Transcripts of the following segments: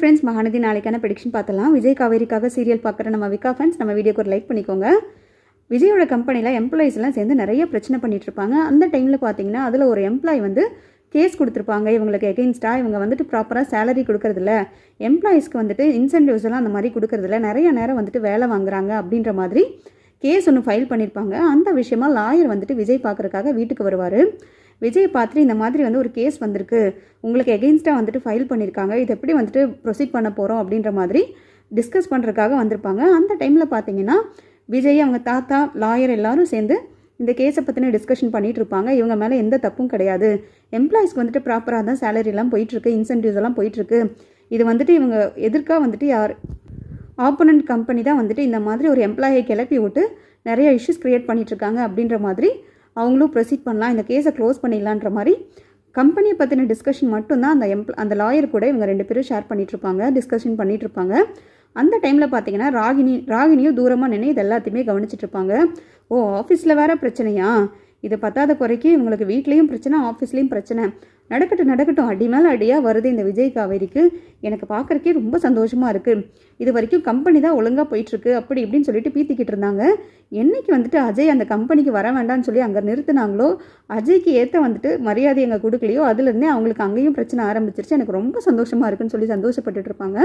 Friends Mahanadi நாளைக்கான prediction பார்த்தலாம் Vijay காவேரிக்காக serial பார்க்குற நம்ம விக்கா ஃப்ரெண்ட்ஸ் நம்ம வீடியோக்கு ஒரு லைக் பண்ணிக்கோங்க. விஜயோட கம்பெனியில் எம்ப்ளாயிஸ்லாம் சேர்ந்து நிறைய பிரச்சனை பண்ணிட்டு இருப்பாங்க. அந்த டைமில் பார்த்தீங்கன்னா அதில் ஒரு எம்ப்ளாய் வந்து கேஸ் கொடுத்துருப்பாங்க. இவங்களுக்கு எகெயின்ஸ்டாக இவங்க வந்துட்டு ப்ராப்பராக சேலரி கொடுக்கறதில்ல எம்ப்ளாயிஸ்க்கு வந்துட்டு இன்சென்டிவ்ஸ் எல்லாம் அந்த மாதிரி கொடுக்கறதில்ல நிறைய நேரம் வந்துட்டு வேலை வாங்குறாங்க அப்படின்ற மாதிரி கேஸ் ஒன்று ஃபைல் பண்ணியிருப்பாங்க அந்த விஷயமா லாயர் வந்துட்டு விஜய் பார்க்குறக்காக வீட்டுக்கு வருவார். விஜய் பார்த்துட்டு இந்த மாதிரி வந்து ஒரு கேஸ் வந்திருக்கு. உங்களுக்கு எகெயின்ஸ்டாக வந்துட்டு ஃபைல் பண்ணியிருக்காங்க இது எப்படி வந்துட்டு ப்ரொசீட் பண்ண போகிறோம் அப்படின்ற மாதிரி டிஸ்கஸ் பண்ணுறதுக்காக வந்திருப்பாங்க. அந்த டைமில் பார்த்தீங்கன்னா விஜய் அவங்க தாத்தா லாயர் எல்லாரும் சேர்ந்து இந்த கேஸை பற்றின டிஸ்கஷன் பண்ணிகிட்டு இருப்பாங்க. இவங்க மேலே எந்த தப்பும் கிடையாது. எம்ப்ளாயிஸ்க்கு வந்துட்டு ப்ராப்பராக தான் சேலரிலாம் போயிட்டுருக்கு இன்சென்டிவ்ஸ் எல்லாம் போயிட்டுருக்கு இது வந்துட்டு இவங்க எதிர்க்காக வந்துட்டு யார் ஆப்போனண்ட் கம்பெனி தான் வந்துட்டு இந்த மாதிரி ஒரு எம்ப்ளாயை கிளப்பி விட்டு நிறைய இஷ்யூஸ் க்ரியேட் பண்ணிகிட்ருக்காங்க அப்படின்ற மாதிரி அவங்களும் ப்ரொசீட் பண்ணலாம். இந்த கேஸை க்ளோஸ் பண்ணிடலான்ற மாதிரி கம்பெனியை பற்றின டிஸ்கஷன் மட்டும்தான் அந்த எம்ப்ள அந்த லாயர் கூட இவங்க ரெண்டு பேரும் ஷேர் பண்ணிகிட்ருப்பாங்க டிஸ்கஷன் பண்ணிகிட்ருப்பாங்க அந்த டைமில் பார்த்தீங்கன்னா ராகினி ராகினியும் தூரமாக நின்று இது எல்லாத்தையுமே கவனிச்சிட்டு இருப்பாங்க ஓ ஆஃபீஸில் வேறு பிரச்சனையா? இது பத்தாத குறைக்கு இவங்களுக்கு வீட்லேயும் பிரச்சனை ஆஃபீஸ்லேயும் பிரச்சனை. நடக்கட்டும் நடக்கட்டும். அடி மேலே அடியாக வருது இந்த விஜய் காவேரிக்கு. எனக்கு பார்க்குறக்கே ரொம்ப சந்தோஷமாக இருக்குது இது வரைக்கும் கம்பெனி தான் ஒழுங்காக போயிட்டுருக்கு அப்படி இப்படின்னு சொல்லிட்டு பீத்திக்கிட்டு இருந்தாங்க. என்னைக்கு வந்துட்டு அஜய் அந்த கம்பெனிக்கு வர வேண்டாம்னு சொல்லி அங்கே நிறுத்தினாங்களோ அஜய்க்கு ஏற்ற வந்துட்டு மரியாதை அங்கே கொடுக்கலையோ அதுலேருந்தே அவங்களுக்கு அங்கேயும் பிரச்சனை ஆரம்பிச்சிருச்சு. எனக்கு ரொம்ப சந்தோஷமாக இருக்குன்னு சொல்லி சந்தோஷப்பட்டுட்டு இருப்பாங்க.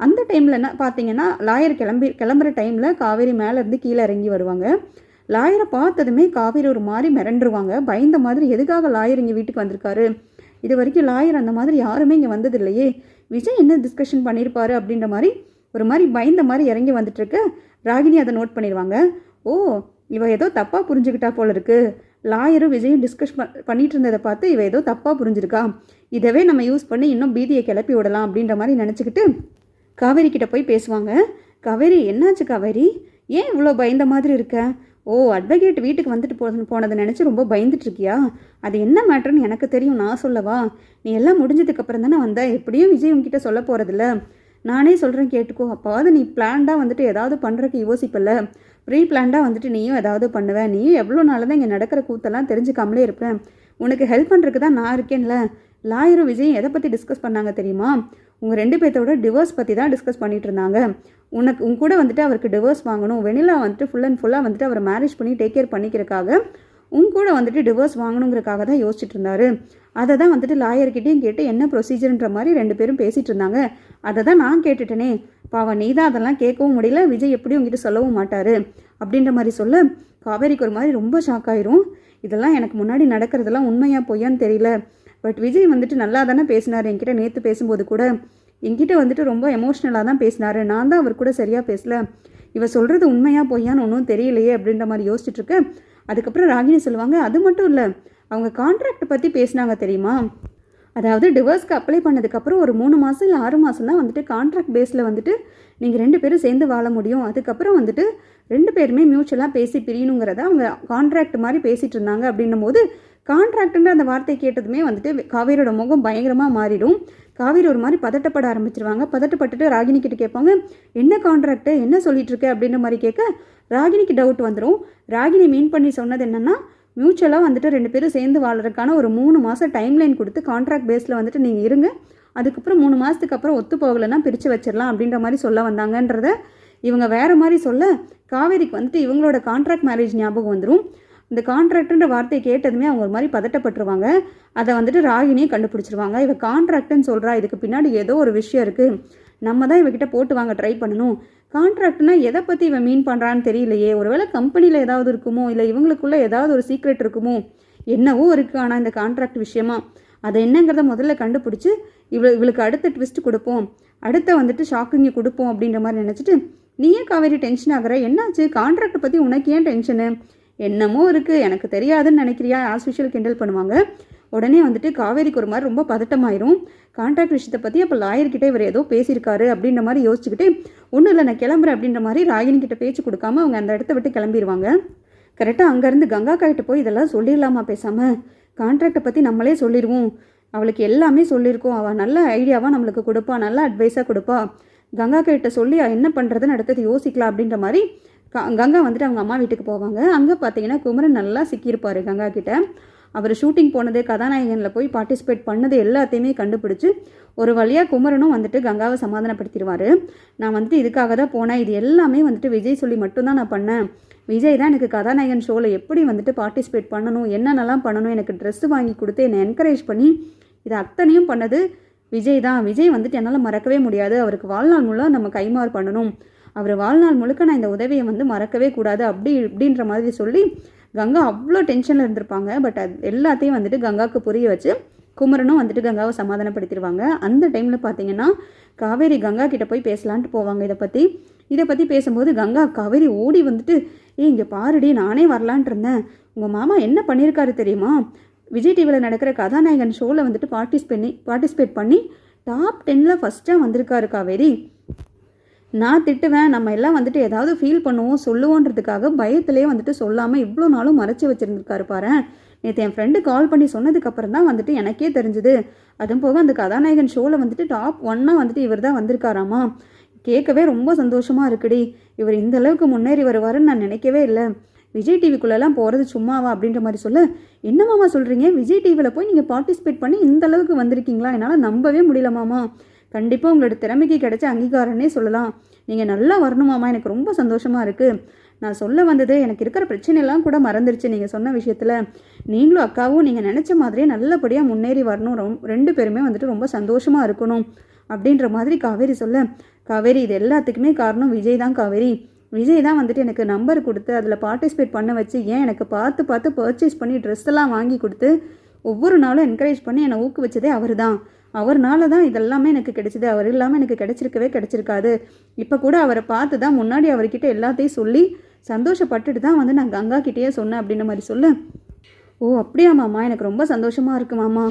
அந்த டைமில் என்ன பார்த்தீங்கன்னா லாயர் கிளம்பி கிளம்புற டைமில் காவேரி மேலேருந்து கீழே இறங்கி வருவாங்க. லாயரை பார்த்ததுமே காவேரி ஒரு மாதிரி மிரண்டுருவாங்க. பயந்த மாதிரி எதுக்காக லாயர் இங்கே வீட்டுக்கு வந்திருக்காரு? இது வரைக்கும் லாயர் அந்த மாதிரி யாருமே இங்கே வந்ததில்லையே. விஜய் என்ன டிஸ்கஷன் பண்ணியிருப்பாரு அப்படின்ற மாதிரி ஒரு மாதிரி பயந்த மாதிரி இறங்கி வந்துட்டுருக்கு. ராகினி அதை நோட் பண்ணிடுவாங்க. ஓ இவ ஏதோ தப்பாக புரிஞ்சுக்கிட்டா போல இருக்கு. லாயரும் விஜயும் டிஸ்கஸ் பண்ணிட்டு இருந்ததை பார்த்து இவ ஏதோ தப்பாக புரிஞ்சிருக்கா. இதவே நம்ம யூஸ் பண்ணி இன்னும் பீதியை கிளப்பி விடலாம் அப்படின்ற மாதிரி நினச்சிக்கிட்டு காவேரி கிட்ட போய் பேசுவாங்க. காவேரி என்னாச்சு காவேரி? ஏன் இவ்வளோ பயந்த மாதிரி இருக்க? ஓ அட்வொகேட் வீட்டுக்கு வந்துட்டு போ போனதை நினச்சி ரொம்ப பயந்துட்டுருக்கியா? அது என்ன மேட்டர்னு எனக்கு தெரியும் நான் சொல்லவா? நீ எல்லாம் முடிஞ்சதுக்கப்புறம் தானே வந்த? எப்படியும் விஜய் உங்ககிட்ட சொல்ல போகிறதில்ல நானே சொல்கிறேன் கேட்டுக்கோ. அப்பாவது நீ பிளான்டாக வந்துட்டு ஏதாவது பண்ணுறக்கு யோசிப்பில்ல. ப்ரீ பிளான்டாக வந்துட்டு நீயும் ஏதாவது பண்ணுவேன் நீயும் எவ்வளோ நாள் தான் இங்கே நடக்கிற கூத்தெல்லாம் தெரிஞ்சுக்காமலே இருப்பேன் உனக்கு ஹெல்ப் பண்ணுறதுக்கு தான் நான் இருக்கேன்ல. லாயரும் விஜய் எதை பற்றி டிஸ்கஸ் பண்ணாங்க தெரியுமா? உங்கள் ரெண்டு பேர்த்தோட டிவோர்ஸ் பற்றி தான் டிஸ்கஸ் பண்ணிட்டு இருந்தாங்க உனக்கு உன் கூட வந்துட்டு அவருக்கு டிவோர்ஸ் வாங்கணும். வெனிலா வந்துட்டு ஃபுல் அண்ட் ஃபுல்லாக வந்துட்டு அவரை மேரேஜ் பண்ணி டேக் கேர் பண்ணிக்கிறக்காக உன் கூட வந்துட்டு டிவோர்ஸ் வாங்கணுங்கிறக்காக தான் யோசிச்சுட்டு இருந்தாரு அதை தான் வந்துட்டு லாயர்கிட்டையும் கேட்டு என்ன ப்ரொசீஜர்ன்ற மாதிரி ரெண்டு பேரும் பேசிகிட்டு இருந்தாங்க அதை தான் நான் கேட்டுட்டேனே. பாவம் நீ தான் அதெல்லாம் கேட்கவும் முடியல. விஜய் எப்படியும் உங்ககிட்ட சொல்லவும் மாட்டார். அப்படின்ற மாதிரி சொல்ல காவேரிக்கு ஒரு மாதிரி ரொம்ப ஷாக் ஆயிரும். இதெல்லாம் எனக்கு முன்னாடி நடக்கிறதெல்லாம் உண்மையாக பொய்யான்னு தெரியல. பட் விஜய் வந்துட்டு நல்லா தானே பேசினார். என்கிட்ட நேற்று பேசும்போது கூட என்கிட்ட வந்துட்டு ரொம்ப எமோஷ்னலாக தான் பேசினாரு. நான் தான் அவர் கூட சரியாக பேசல. இவ சொல்கிறது உண்மையாக பொய்யான்னு ஒன்றும் தெரியலையே அப்படின்ற மாதிரி யோசிச்சுட்ருக்கேன் அதுக்கப்புறம் ராகினி சொல்லுவாங்க அது மட்டும் இல்லை அவங்க கான்ட்ராக்ட் பற்றி பேசினாங்க தெரியுமா? அதாவது டிவோர்ஸ்க்கு அப்ளை பண்ணதுக்கப்புறம் ஒரு மூணு மாதம் இல்லை ஆறு மாதம் தான் வந்துட்டு கான்ட்ராக்ட் பேஸில் வந்துட்டு நீங்கள் ரெண்டு பேரும் சேர்ந்து வாழ முடியும். அதுக்கப்புறம் வந்துட்டு ரெண்டு பேருமே மியூச்சுவலாக பேசி பிரியணுங்கிறத அவங்க கான்ட்ராக்ட் மாதிரி பேசிகிட்டு இருந்தாங்க. அப்படின்னும் போது கான்ட்ராக்டுன்ற அந்த வார்த்தை கேட்டதுமே வந்துட்டு காவேரியோட முகம் பயங்கரமாக மாறிடும். காவேரி ஒரு மாதிரி பதட்டப்பட ஆரம்பிச்சிருவாங்க. பதட்டப்பட்டுட்டு ராகினி கிட்ட கேட்பாங்க என்ன கான்ட்ராக்டு என்ன சொல்லிட்டு இருக்க? அப்படின்ற மாதிரி கேட்க ராகினிக்கு டவுட் வந்துடும் ராகினி மீன் பண்ணி சொன்னது என்னென்னா மியூச்சுவலாக வந்துட்டு ரெண்டு பேரும் சேர்ந்து வாழ்றதுக்கான ஒரு மூணு மாதம் டைம் லைன் கொடுத்து கான்ட்ராக்ட் பேஸில் வந்துட்டு நீங்கள் இருங்க. அதுக்கப்புறம் மூணு மாதத்துக்கு அப்புறம் ஒத்து போகலைன்னா பிரித்து வச்சிடலாம் அப்படின்ற மாதிரி சொல்ல வந்தாங்கன்றத இவங்க வேறு மாதிரி சொல்ல காவேரிக்கு வந்துட்டு இவங்களோட கான்ட்ராக்ட் மேரேஜ் ஞாபகம் வந்துடும் இந்த கான்ட்ராக்டுன்ற வார்த்தையை கேட்டதுமே அவங்க ஒரு மாதிரி பதட்டப்பட்டுருவாங்க. அதை வந்துட்டு ராகினியை கண்டுபிடிச்சிருவாங்க. இவ கான்ட்ராக்ட்னு சொல்கிறா இதுக்கு பின்னாடி ஏதோ ஒரு விஷயம் இருக்குது நம்ம தான் இவகிட்ட போட்டு வாங்க ட்ரை பண்ணணும். கான்ட்ராக்ட்னா எதை பற்றி இவன் மீன் பண்ணுறான்னு தெரியலையே. ஒருவேளை கம்பெனியில் ஏதாவது இருக்குமோ இல்லை இவங்களுக்குள்ள ஏதாவது ஒரு சீக்ரெட் இருக்குமோ என்னவோ இருக்குது ஆனால் இந்த கான்ட்ராக்ட் விஷயமா அதை என்னங்கிறத முதல்ல கண்டுபிடிச்சி இவ இவளுக்கு அடுத்த ட்விஸ்ட் கொடுப்போம். அடுத்த வந்துட்டு ஷாக்கிங்கை கொடுப்போம் அப்படின்ற மாதிரி நினச்சிட்டு நீயே காவேரி டென்ஷன் ஆகிற? என்னாச்சு? கான்ட்ராக்ட் பற்றி உனக்கு ஏன் டென்ஷனு என்னமோ இருக்குது எனக்கு தெரியாதுன்னு நினைக்கிறியா? ஆஸ் கிண்டல் பண்ணுவாங்க. உடனே வந்துட்டு காவேரிக்கு ஒரு மாதிரி ரொம்ப பதட்டமாயிரும். கான்ட்ராக்ட் விஷயத்தை பற்றி அப்போ லாயர்கிட்ட இவர் ஏதோ பேசியிருக்காரு அப்படின்ற மாதிரி யோசிச்சுக்கிட்டு ஒன்றும் இல்லை நான் கிளம்புறேன் அப்படின்ற மாதிரி ராகினி கிட்ட பேச்சு கொடுக்காம அவங்க அந்த இடத்த விட்டு கிளம்பிடுவாங்க கரெக்டாக அங்கேருந்து கங்கா கிட்ட போய் இதெல்லாம் சொல்லிடலாமா பேசாமல் கான்ட்ராக்டை பற்றி நம்மளே சொல்லிடுவோம் அவளுக்கு எல்லாமே சொல்லியிருக்கோம். அவள் நல்ல ஐடியாவாக நம்மளுக்கு கொடுப்பா. நல்ல அட்வைஸாக கொடுப்பா. கங்கா கிட்ட சொல்லி என்ன பண்ணுறதுன்னு அடுத்தது யோசிக்கலாம் அப்படின்ற மாதிரி கங்கா வந்துட்டு அவங்க அம்மா வீட்டுக்கு போவாங்க. அங்கே பார்த்தீங்கன்னா குமரன் நல்லா சிக்கியிருப்பார் கங்கா கிட்ட. அவர் ஷூட்டிங் போனது கதாநாயகனில் போய் பார்ட்டிசிபேட் பண்ணது எல்லாத்தையுமே கண்டுபிடிச்சு ஒரு வழியாக குமரனும் வந்துட்டு கங்காவை சமாதானப்படுத்திடுவார். நான் வந்துட்டு இதுக்காக தான் போனேன். இது எல்லாமே வந்துட்டு விஜய் சொல்லி மட்டும்தான் நான் பண்ணேன். விஜய் தான் எனக்கு கதாநாயகன் ஷோவில் எப்படி வந்துட்டு பார்ட்டிசிபேட் பண்ணணும் என்னென்னலாம் பண்ணணும் எனக்கு ட்ரெஸ்ஸு வாங்கி கொடுத்து என்னை என்கரேஜ் பண்ணி இது அத்தனையும் பண்ணது விஜய் தான். விஜய் வந்துட்டு என்னால் மறக்கவே முடியாது. அவருக்கு வாழ்நாள் முழுக்க நம்ம கைமாறு பண்ணணும். அவர் வாழ்நாள் முழுக்க நான் இந்த உதவியை வந்து மறக்கவே கூடாது அப்படி இப்படின்ற மாதிரி சொல்லி கங்கா அவ்வளோ டென்ஷனில் இருந்திருப்பாங்க. பட் அது எல்லாத்தையும் வந்துட்டு கங்காவுக்கு புரிய வச்சு குமரனும் வந்துட்டு கங்காவை சமாதானப்படுத்திடுவாங்க. அந்த டைமில் பார்த்தீங்கன்னா காவேரி கங்கா கிட்ட போய் பேசலான்ட்டு போவாங்க இதை பற்றி இதை பற்றி பேசும்போது கங்கா காவேரி ஓடி வந்துட்டு ஏய் இங்கே பாருடி நானே வரலான்ட்டு இருந்தேன். உங்கள் மாமா என்ன பண்ணியிருக்காரு தெரியுமா? விஜய் டிவியில் நடக்கிற கதாநாயகன் ஷோவில் வந்துட்டு பார்ட்டிஸ் பண்ணி பார்ட்டிசிபேட் பண்ணி டாப் டென்னில் ஃபஸ்ட்டாக வந்திருக்காரு காவேரி. நான் திட்டுவேன் நம்ம எல்லாம் வந்துட்டு ஏதாவது ஃபீல் பண்ணுவோம் சொல்லுவோன்றதுக்காக பயத்திலே வந்துட்டு சொல்லாமல் இவ்வளோ நாளும் மறைச்சி வச்சுருந்துருக்காரு பாரு. நேற்று என் ஃப்ரெண்டு கால் பண்ணி சொன்னதுக்கப்புறம் தான் வந்துட்டு எனக்கே தெரிஞ்சுது. அதுவும் போக அந்த கதாநாயகன் ஷோவில் வந்துட்டு டாப் ஒன்னாக வந்துட்டு இவர் தான் வந்திருக்காராமா? கேட்கவே ரொம்ப சந்தோஷமாக இருக்குடி. இவர் இந்த அளவுக்கு முன்னேறி வருவாருன்னு நான் நினைக்கவே இல்லை. விஜய் டிவிக்குள்ளெல்லாம் போகிறது சும்மாவா அப்படின்ற மாதிரி சொல்ல. என்னமாமா சொல்கிறீங்க விஜய் டிவியில் போய் நீங்கள் பார்ட்டிசிபேட் பண்ணி இந்த அளவுக்கு வந்திருக்கீங்களா? என்னால் நம்பவே முடியலமாமா கண்டிப்பாக உங்களோட திறமைக்கு கிடைச்ச அங்கீகாரம்னே சொல்லலாம். நீங்கள் நல்லா வரணுமாம்மா. எனக்கு ரொம்ப சந்தோஷமாக இருக்குது நான் சொல்ல வந்தது எனக்கு இருக்கிற பிரச்சனையெல்லாம் கூட மறந்துருச்சு. நீங்கள் சொன்ன விஷயத்தில் நீங்களும் அக்காவும் நீங்கள் நினச்ச மாதிரியே நல்லபடியாக முன்னேறி வரணும். ரொம் ரெண்டு பேருமே வந்துட்டு ரொம்ப சந்தோஷமாக இருக்கணும். அப்படின்ற மாதிரி காவேரி சொல்ல காவேரி இது எல்லாத்துக்குமே காரணம் விஜய் தான் காவேரி. விஜய் தான் வந்துட்டு எனக்கு நம்பர் கொடுத்து அதில் பார்ட்டிசிபேட் பண்ண வச்சு ஏன் எனக்கு பார்த்து பார்த்து பர்ச்சேஸ் பண்ணி ட்ரெஸ் எல்லாம் வாங்கி கொடுத்து ஒவ்வொரு நாளும் என்கரேஜ் பண்ணி என்னை ஊக்குவிச்சதே அவர் தான் அவர்னால தான் இதெல்லாமே எனக்கு கிடைச்சிது. அவர் இல்லாமல் எனக்கு கிடைச்சிருக்கவே கிடைச்சிருக்காது. இப்போ கூட அவரை பார்த்து தான் முன்னாடி அவர்கிட்ட எல்லாத்தையும் சொல்லி சந்தோஷப்பட்டுட்டு தான் வந்து நான் கங்கா கிட்டேயே சொன்னேன் அப்படின்ற மாதிரி சொல்ல. ஓ அப்படியா மாமா? எனக்கு ரொம்ப சந்தோஷமாக இருக்குது மாமா.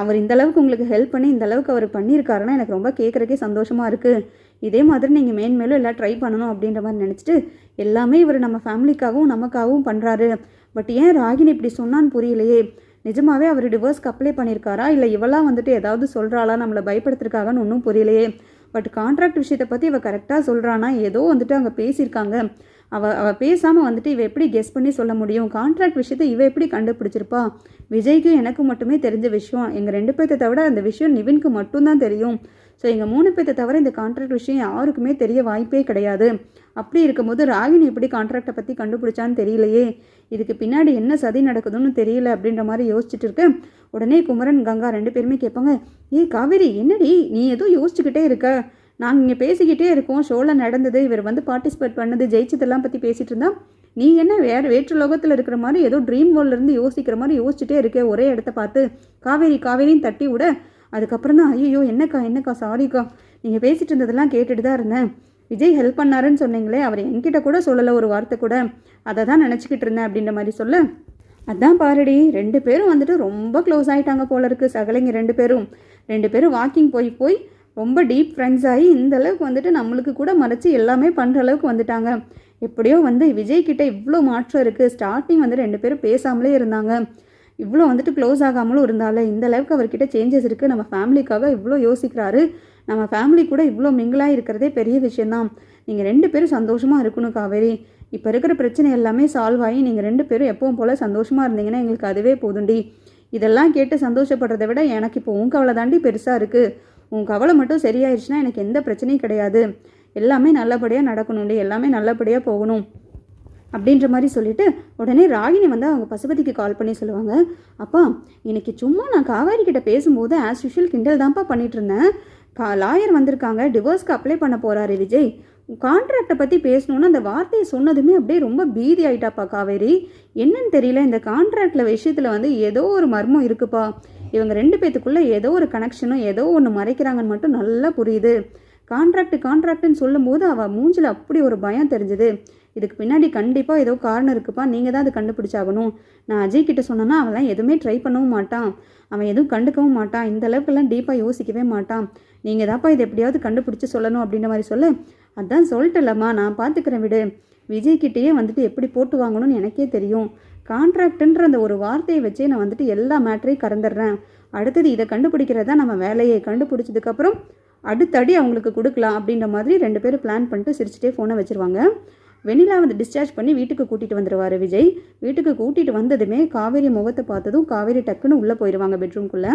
அவர் இந்த அளவுக்கு உங்களுக்கு ஹெல்ப் பண்ணி இந்த அளவுக்கு அவர் பண்ணியிருக்காருன்னா எனக்கு ரொம்ப கேட்குறக்கே சந்தோஷமாக இருக்குது இதே மாதிரி நீங்கள் மேன்மேலும் எல்லாம் ட்ரை பண்ணணும் அப்படின்ற மாதிரி நினச்சிட்டு எல்லாமே இவர் நம்ம ஃபேமிலிக்காகவும் நமக்காகவும் பண்ணுறாரு பட் ஏன் ராகினி இப்படி சொன்னான்னு புரியலையே? நிஜமாவே அவர் டிவோர்ஸ்க்கு அப்ளை பண்ணியிருக்காரா இல்லை இவெல்லாம் வந்துட்டு ஏதாவது சொல்கிறாளா நம்மளை பயப்படுத்திருக்காங்கன்னு ஒன்றும் புரியலையே. பட் கான்ட்ராக்ட் விஷயத்தை பற்றி இவ கரெக்டாக சொல்கிறானா ஏதோ வந்துட்டு அங்கே பேசியிருக்காங்க. அவ அவ பேசாமல் வந்துட்டு இவ எப்படி கெஸ் பண்ணி சொல்ல முடியும்? கான்ட்ராக்ட் விஷயத்தை இவ எப்படி கண்டுபிடிச்சிருப்பா? விஜய்க்கு எனக்கு மட்டுமே தெரிஞ்ச விஷயம். எங்கள் ரெண்டு பேர்த்த தவிர அந்த விஷயம் நிவின்க்கு மட்டும்தான் தெரியும். ஸோ எங்கள் மூணு பேர்த்தை தவிர இந்த கான்ட்ராக்ட் விஷயம் யாருக்குமே தெரிய வாய்ப்பே கிடையாது. அப்படி இருக்கும்போது ராகினி எப்படி கான்ட்ராக்டை பற்றி கண்டுபிடிச்சான்னு தெரியலையே. இதுக்கு பின்னாடி என்ன சதி நடக்குதுன்னு தெரியல அப்படின்ற மாதிரி யோசிச்சுட்டு இருக்கேன். உடனே குமரன் கங்கா ரெண்டு பேருமே கேட்பாங்க ஏய் காவேரி என்னடி? நீ எதுவும் யோசிச்சுக்கிட்டே இருக்க. நாங்கள் இங்கே பேசிக்கிட்டே இருக்கோம். ஷோவில் நடந்தது இவர் வந்து பார்ட்டிசிபேட் பண்ணது ஜெயிச்சதெல்லாம் பற்றி பேசிகிட்டு இருந்தா நீ என்ன வேறு வேற்று லோகத்தில் இருக்கிற மாதிரி ஏதோ ட்ரீம் வேர்ல்ட்லேருந்து யோசிக்கிற மாதிரி யோசிச்சுட்டே இருக்கே. ஒரே இடத்த பார்த்து காவேரி காவேரின்னு தட்டி விட அதுக்கப்புறம் தான் ஐயோ என்னக்கா என்னக்கா சாரிக்கா நீங்கள் பேசிகிட்டு இருந்ததெல்லாம் கேட்டுட்டு தான் இருந்தேன். விஜய் ஹெல்ப் பண்ணாருன்னு சொன்னீங்களே அவர் என்கிட்ட கூட சொல்லலை ஒரு வார்த்தை கூட. அதை தான் நினச்சிக்கிட்டு இருந்தேன் அப்படின்ற மாதிரி சொல்ல. அதான் பாருடி ரெண்டு பேரும் வந்துட்டு ரொம்ப க்ளோஸ் ஆகிட்டாங்க போல இருக்குது சகலைங்க ரெண்டு பேரும். ரெண்டு பேரும் வாக்கிங் போய் போய் ரொம்ப டீப் ஃப்ரெண்ட்ஸ் ஆகி இந்த அளவுக்கு வந்துட்டு நம்மளுக்கு கூட மறைச்சி எல்லாமே பண்ணுற அளவுக்கு வந்துட்டாங்க. எப்படியோ வந்து விஜய் கிட்ட இவ்வளோ மாற்றம் இருக்குது ஸ்டார்டிங் வந்து ரெண்டு பேரும் பேசாமலே இருந்தாங்க. இவ்வளோ வந்துட்டு க்ளோஸ் ஆகாமலும் இருந்தால இந்த அளவுக்கு அவர்கிட்ட சேஞ்சஸ் இருக்குது நம்ம ஃபேமிலிக்காக இவ்வளோ யோசிக்கிறாரு. நம்ம ஃபேமிலி கூட இவ்வளோ மிங்கிளாக இருக்கிறதே பெரிய விஷயந்தான் நீங்கள் ரெண்டு பேரும் சந்தோஷமாக இருக்கணும் காவேரி. இப்போ இருக்கிற பிரச்சனை எல்லாமே சால்வ் ஆகி நீங்கள் ரெண்டு பேரும் எப்பவும் போல் சந்தோஷமாக இருந்தீங்கன்னா எங்களுக்கு அதுவே போதுண்டி. இதெல்லாம் கேட்டு சந்தோஷப்படுறதை விட எனக்கு இப்போ உன் கவலை தாண்டி பெருசாக இருக்குது உன் கவலை மட்டும் சரியாயிருச்சுன்னா எனக்கு எந்த பிரச்சனையும் கிடையாது. எல்லாமே நல்லபடியாக நடக்கணும்டி. எல்லாமே நல்லபடியாக போகணும். அப்படின்ற மாதிரி சொல்லிட்டு உடனே ராகினி வந்து அவங்க பசுபதிக்கு கால் பண்ணி சொல்லுவாங்க. அப்பா இன்னைக்கு சும்மா நான் காவேரி கிட்ட பேசும்போது ஆஸ் யூஷுவல் கிண்டல் தான்ப்பா பண்ணிட்டு இருந்தேன் கா லாயர் வந்திருக்காங்க. டிவோர்ஸ்க்கு அப்ளை பண்ண போறாரு விஜய். கான்ட்ராக்டை பற்றி பேசணுன்னு அந்த வார்த்தையை சொன்னதுமே அப்படியே ரொம்ப பீதி ஆயிட்டாப்பா காவேரி. என்னன்னு தெரியல இந்த கான்ட்ராக்டில் விஷயத்தில் வந்து ஏதோ ஒரு மர்மம் இருக்குப்பா. இவங்க ரெண்டு பேத்துக்குள்ளே ஏதோ ஒரு கனெக்ஷனும் ஏதோ ஒன்று மறைக்கிறாங்கன்னு மட்டும் நல்லா புரியுது. கான்ட்ராக்ட் கான்ட்ராக்ட்னு சொல்லும்போது அவள் மூஞ்சில் அப்படி ஒரு பயம் தெரிஞ்சுது. இதுக்கு பின்னாடி கண்டிப்பாக ஏதோ காரணம் இருக்குப்பா. நீங்கள் தான் அது கண்டுபிடிச்சாகணும். நான் அஜய் கிட்ட சொன்னேன்னா அவன் எதுவுமே ட்ரை பண்ணவும் மாட்டான். அவன் எதுவும் கண்டுக்கவும் மாட்டான். இந்த அளவுக்குலாம் டீப்பாக யோசிக்கவே மாட்டான். நீங்கள் தான்ப்பா இதை எப்படியாவது கண்டுபிடிச்சி சொல்லணும் அப்படின்ற மாதிரி சொல்ல. அதான் சொல்லிட்டலம்மா நான் பார்த்துக்கிறேன் விடு. விஜய் கிட்டேயே வந்துட்டு எப்படி போட்டு வாங்கணும்னு எனக்கே தெரியும். கான்ட்ராக்டுன்ற அந்த ஒரு வார்த்தையை வச்சே நான் வந்துட்டு எல்லா மேட்டரையும் கறந்துடுறேன். அடுத்தது இதை கண்டுபிடிக்கிறது தான் நம்ம வேலையை. கண்டுபிடிச்சதுக்கப்புறம் அடுத்தடி அவங்களுக்கு கொடுக்கலாம் அப்படின்ற மாதிரி ரெண்டு பேரும் பிளான் பண்ணிட்டு சிரிச்சுட்டே ஃபோனை வச்சுருவாங்க. வெண்ணிலா வந்து டிஸ்சார்ஜ் பண்ணி வீட்டுக்கு கூட்டிகிட்டு வந்துடுவார் விஜய். வீட்டுக்கு கூட்டிகிட்டு வந்ததுமே காவேரி முகத்தை பார்த்ததும் காவேரி டக்குன்னு உள்ளே போயிடுவாங்க பெட்ரூம்குள்ளே